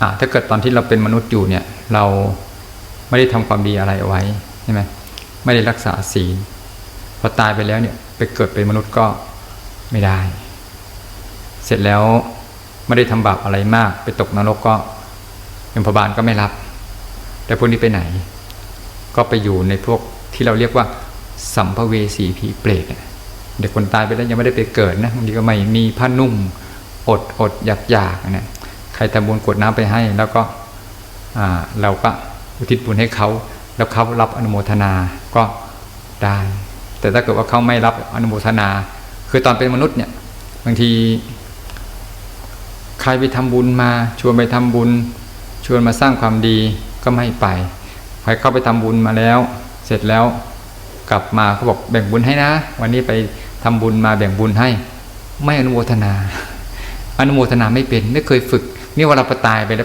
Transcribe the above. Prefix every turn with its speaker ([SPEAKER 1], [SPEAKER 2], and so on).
[SPEAKER 1] อ่าถ้าเกิดตอนที่เราเป็นมนุษย์อยู่เนี่ย เราไม่ได้ทำความดีอะไรเอาไว้ใช่ไหมไม่ได้รักษาศีลพอตายไปแล้วเนี่ยไปเกิดเป็นมนุษย์ก็ไม่ได้ เสร็จแล้วไม่ได้ทำบาปอะไรมาก ไปตกนรกก็ยมพบาลก็ไม่รับ แต่พวกนี้ไปไหน ก็ไปอยู่ในพวกที่เราเรียกว่า สัมภเวสีผีเปรตเนี่ยเด็กคนตายไปแล้วยังไม่ได้ไปเกิดนะบางทีก็ไม่มีผ้านุ่มอดอดอยากอยากนะใค รทำบุญกดน้ำไปให้ แล้วก็เราก็อุทิศบุญให้เขา แล้วเขารับอนุโมทนาก็ได้ แต่ถ้าเกิดว่าเขาไม่รับอนุโมทนา คือตอนเป็นมนุษย์เนี่ยบางทีใครไปทำบุญมาชวนไปทำบุญ ชวนมาสร้างความดีก็ไม่ไปใครเข้าไปทำบุญมาแล้ว เสร็จแล้วกลับมาเขาบอกแบ่งบุญให้นะ วันนี้ไปทำบุญมาแบ่งบุญให้ ไม่อนุโมทนา อนุโมทนาไม่เป็นไม่เคยฝึก นี่เวลาเราตายไปแล้ว